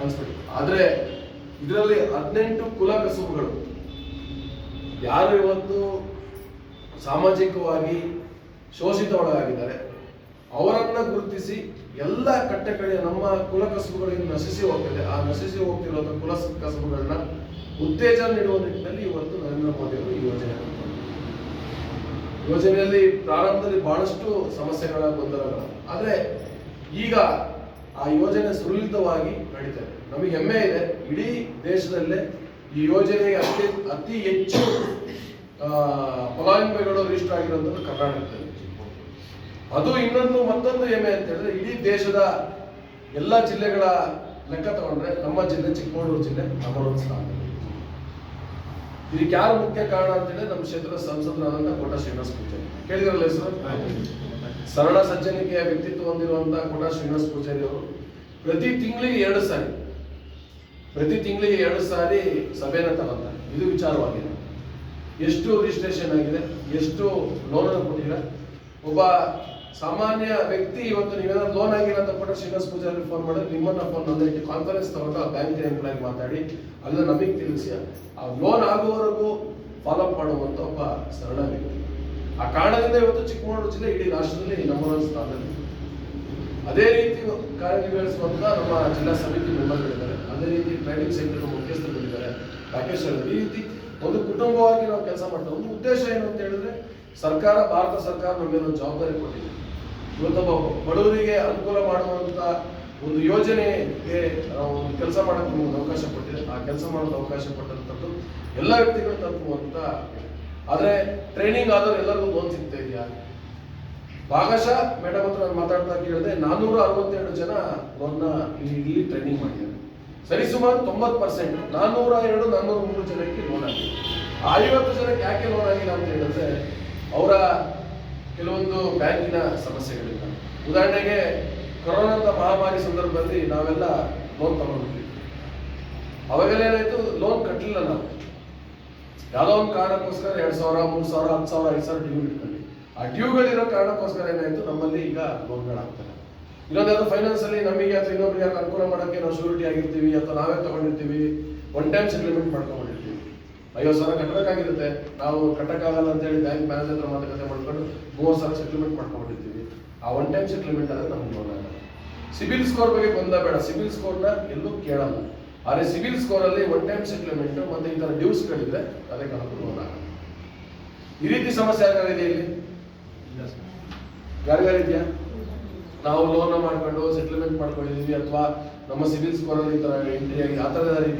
ಆದ್ರೆ ಇದರಲ್ಲಿ ಹದಿನೆಂಟು ಕುಲ ಕಸುಬುಗಳು. ಯಾರು ಇವತ್ತು ಸಾಮಾಜಿಕವಾಗಿ ಶೋಷಿತ ಒಳಗಾಗಿದ್ದಾರೆ ಅವರನ್ನ ಗುರುತಿಸಿ ಎಲ್ಲ ಕಟ್ಟೆ ಕಡೆ ನಮ್ಮ ಕುಲ ಕಸುಬುಗಳಿಗೆ ನಶಿಸಿ ಹೋಗ್ತದೆ. ಆ ನಶಿಸಿ ಹೋಗ್ತಿರುವಂತಹ ಕುಲ ಕಸುಬುಗಳನ್ನ ಉತ್ತೇಜನ ನೀಡುವ ನಿಟ್ಟಿನಲ್ಲಿ ಇವತ್ತು ನರೇಂದ್ರ ಮೋದಿ ಅವರು ಯೋಜನೆ ಯೋಜನೆಯಲ್ಲಿ ಪ್ರಾರಂಭದಲ್ಲಿ ಬಹಳಷ್ಟು ಸಮಸ್ಯೆಗಳ ಗೊಂದಲಗಳು. ಆದರೆ ಈಗ ಆ ಯೋಜನೆ ಸುಲಲಿತವಾಗಿ ನಡೀತದೆ ನಮಗೆ ಹೆಮ್ಮೆ ಇದೆ. ಇಡೀ ದೇಶದಲ್ಲೇ ಈ ಯೋಜನೆಗೆ ಅತಿ ಅತಿ ಹೆಚ್ಚು ಫಲಾನುಭವಿಗಳು ರಿಜಿಸ್ಟರ್ ಆಗಿರೋದನ್ನು ಕರ್ನಾಟಕದಲ್ಲಿ. ಅದು ಇನ್ನೊಂದು ಮತ್ತೊಂದು ಹೆಮ್ಮೆ ಅಂತ ಹೇಳಿದ್ರೆ ಇಡೀ ದೇಶದ ಎಲ್ಲ ಜಿಲ್ಲೆಗಳ ಲೆಕ್ಕ ತಗೊಂಡ್ರೆ ನಮ್ಮ ಜಿಲ್ಲೆ ಚಿಕ್ಕಮಗಳೂರು ಜಿಲ್ಲೆ ನಂಬರ್ ಒನ್ ಸ್ಥಾನ. ಇದಕ್ಕೆ ಯಾರು ಮುಖ್ಯ ಕಾರಣ ಅಂತ ಹೇಳಿದ್ರೆ ನಮ್ಮ ಕ್ಷೇತ್ರದ ಸಂಸದರಾದಂತಹ ಕೋಟ ಶ್ರೀನಿವಾಸ ಪೂಜಾರಿ. ಕೇಳಿದ್ರಲ್ಲ ಹೆಸರು? ಸರಳ ಸಜ್ಜನಿಕೆಯ ವ್ಯಕ್ತಿತ್ವ ಹೊಂದಿರುವಂತಹ ಕೋಟ ಶ್ರೀನಿವಾಸ ಪೂಜಾರಿ ಅವರು ಪ್ರತಿ ತಿಂಗಳಿಗೆ ಎರಡು ಸಾರಿ, ಪ್ರತಿ ತಿಂಗಳಿಗೆ ಎರಡು ಸಾರಿ ಸಭೆನ ತಗೊಂತಾರೆ ಇದು ವಿಚಾರವಾಗಿದೆ. ಎಷ್ಟು ರಿಜಿಸ್ಟ್ರೇಷನ್ ಆಗಿದೆ, ಎಷ್ಟು ಲೋನ್ ಕೊಟ್ಟಿಲ್ಲ ಒಬ್ಬ ಸಾಮಾನ್ಯ ವ್ಯಕ್ತಿ ಇವತ್ತು ನೀವೇನಾದ್ರು ಲೋನ್ ಆಗಿಲ್ಲ ಅಂತ ಕೂಡ ಶ್ರೀನಿವಾಸ ಪೂಜಾರಿ ಫೋನ್ ಮಾಡಿದ್ರೆ ನಿಮ್ಮನ್ನ ಫೋನ್ ನಂದಕ್ಕೆ ಕಾನ್ಫರೆನ್ಸ್ ತಗೊಂಡು ಆ ಬ್ಯಾಂಕ್ ಎಂಪ್ಲಾಯ್ ಮಾತಾಡಿ ಅಲ್ಲ ನಮಗೆ ತಿಳಿಸಿ. ಆ ಲೋನ್ ಆಗುವವರೆಗೂ ಫಾಲೋಅಪ್ ಮಾಡುವಂತ ಒಬ್ಬ ಸರಳ ವ್ಯಕ್ತಿ. ಆ ಕಾರಣದಿಂದ ಇವತ್ತು ಚಿಕ್ಕಮಗಳೂರು ಜಿಲ್ಲೆ ಇಡೀ ರಾಷ್ಟ್ರದಲ್ಲಿ ನಂಬರ್ ಸ್ಥಾನದಲ್ಲಿ. ಅದೇ ರೀತಿ ಕಾರ್ಯನಿರ್ವಹಿಸುವಂತ ನಮ್ಮ ಜಿಲ್ಲಾ ಸಮಿತಿ ಮೆಂಬರ್ಗಳಿದ್ದಾರೆ. ಅದೇ ರೀತಿ ಟ್ರೈನಿಂಗ್ ಸೆಂಟರ್ ಮುಖ್ಯಸ್ಥರುಗಳಿದ್ದಾರೆ. ರಾಕೇಶ್ ಅವರು. ಈ ರೀತಿ ಒಂದು ಕುಟುಂಬವಾಗಿ ನಾವು ಕೆಲಸ ಮಾಡ್ತೇವೆ ಒಂದು ಉದ್ದೇಶ ಏನು ಅಂತ ಹೇಳಿದ್ರೆ ಸರ್ಕಾರ, ಭಾರತ ಸರ್ಕಾರ ನಮಗೆ ಜವಾಬ್ದಾರಿ ಕೊಟ್ಟಿದೆ. ಇವತ್ತೊಬ್ಬ ಬಡವರಿಗೆ ಅನುಕೂಲ ಮಾಡುವಂತ ಒಂದು ಯೋಜನೆಗೆ ಒಂದು ಕೆಲಸ ಮಾಡಕ್ಕೆ ನಮ್ಗೆ ಅವಕಾಶ ಕೊಟ್ಟಿದೆ. ಆ ಕೆಲಸ ಮಾಡೋದು ಅವಕಾಶ ಕೊಟ್ಟಂತದ್ದು ಎಲ್ಲ ವ್ಯಕ್ತಿಗಳು ಅಂತ ಆದ್ರೆ ಟ್ರೈನಿಂಗ್ ಆದವ್ರು ಎಲ್ಲರಿಗೂ ಲೋನ್ ಸಿಗ್ತಾ ಇದೆಯಾ? ಭಾಗಶಃ ಮೇಡಮ್ ಹತ್ರ ನಾನು ಮಾತಾಡ್ತಾ ಕೇಳಿದೆ ನಾನ್ನೂರ ಅರವತ್ತೆರಡು ಜನ ಲೋನ್ನ ಇಲ್ಲಿ ಟ್ರೈನಿಂಗ್ ಮಾಡಿದ್ದಾರೆ. ಸರಿಸುಮಾರು ತೊಂಬತ್ತು ಪರ್ಸೆಂಟ್ ನಾನ್ನೂರ ಎರಡು ನಾನ್ನೂರ ಮೂರು ಜನಕ್ಕೆ ಲೋನ್ ಆಗಿದೆ. ಐವತ್ತು ಜನಕ್ಕೆ ಯಾಕೆ ಲೋನ್ ಆಗಿಲ್ಲ ಅಂತ ಹೇಳಿದ್ರೆ, ಅವರ ಕೆಲವೊಂದು ಬ್ಯಾಂಕಿನ ಸಮಸ್ಯೆಗಳಿಲ್ಲ ಉದಾಹರಣೆಗೆ, ಕೊರೋನಾದ ಮಹಾಮಾರಿ ಸಂದರ್ಭದಲ್ಲಿ ನಾವೆಲ್ಲ ಲೋನ್ ತಗೊಂಡಿದ್ವಿ. ಅವಾಗೆಲ್ಲ ಏನಾಯ್ತು? ಲೋನ್ ಕಟ್ಟಲಿಲ್ಲ ನಾವು. ಯಾವುದೋ ಒಂದು ಕಾರಣಕ್ಕೋಸ್ಕರ ಎರಡು ಸಾವಿರ, ಮೂರು ಸಾವಿರ, ಹತ್ತು ಸಾವಿರ, ಐದು ಸಾವಿರ ಡ್ಯೂ ಇಟ್ಕೊಂಡ್ವಿ. ಆ ಡ್ಯೂಗಳಿರೋ ಕಾರಣಕ್ಕೋಸ್ಕರ ಏನಾಯ್ತು? ನಮ್ಮಲ್ಲಿ ಈಗ ಲೋನ್ಗಳಾಗ್ತದೆ ಇನ್ನೊಂದು ಫೈನಾನ್ಸ್ ಅಲ್ಲಿ ನಮಗೆ ಅಥವಾ ಇನ್ನೊಬ್ರಿಗೆ ಅನುಕೂಲ ಮಾಡೋಕ್ಕೆ ನಾವು ಶೂರಿಟಿ ಆಗಿರ್ತೀವಿ ಅಥವಾ ನಾವೇ ತಗೊಂಡಿರ್ತೀವಿ ಒನ್ ಟೈಮ್ ಸೆಟಲ್ಮೆಂಟ್ ಮಾಡ್ಕೊಂಡಿರ್ತೀವಿ ಐವತ್ತು ಸಾವಿರ ಕಟ್ಟಬೇಕಾಗಿರುತ್ತೆ. ನಾವು ಕಟ್ಟಕ್ಕಾಗಲ್ಲ ಅಂತ ಹೇಳಿ ಬ್ಯಾಂಕ್ ಮ್ಯಾನೇಜರ್ ಹತ್ರ ಮಾತುಕತೆ ಮಾಡ್ಕೊಂಡು ಮೂವತ್ತು ಸಾವಿರ ಸೆಟ್ಲ್ಮೆಂಟ್ ಮಾಡ್ಕೊಂಡಿರ್ತೀವಿ ಆ ಒನ್ ಟೈಮ್ ಸೆಟ್ಲ್ಮೆಂಟ್ ಆದರೆ ನಮ್ಗೆ ಲೋನ್ ಆಗಲ್ಲ. ಸಿಬಿಲ್ ಸ್ಕೋರ್ ಬಗ್ಗೆ ಬಂದ ಬೇಡ. ಸಿಬಿಲ್ ಸ್ಕೋರ್ನ ಎಲ್ಲೂ ಕೇಳಲ್ಲ. ಆದರೆ ಸಿಬಿಲ್ ಸ್ಕೋರಲ್ಲಿ ಒನ್ ಟೈಮ್ ಸೆಟ್ಲ್ಮೆಂಟ್ ಮತ್ತು ಈ ಥರ ಡ್ಯೂಸ್ಗಳಿದ್ರೆ ಅದೇ ನಮಗೆ ಲೋನ್ ಆಗಲ್ಲ. ಈ ರೀತಿ ಸಮಸ್ಯೆ ಯಾರಿಗಾರಿದೆ ಇಲ್ಲಿ? ಯಾರಿಗಾರಿದ್ಯಾ ನಾವು ಲೋನ್ ಮಾಡ್ಕೊಂಡು ಸೆಟ್ಲ್ಮೆಂಟ್ ಮಾಡ್ಕೊಂಡಿದ್ದೀವಿ ಅಥವಾ ನಮ್ಮ ಸಿಬಿಲ್ ಸ್ಕೋರ್ ಅಲ್ಲಿ ಈ ಥರ ಎಂಟ್ರಿ ಆಗಿ ಆ ಥರದ ರೀತಿ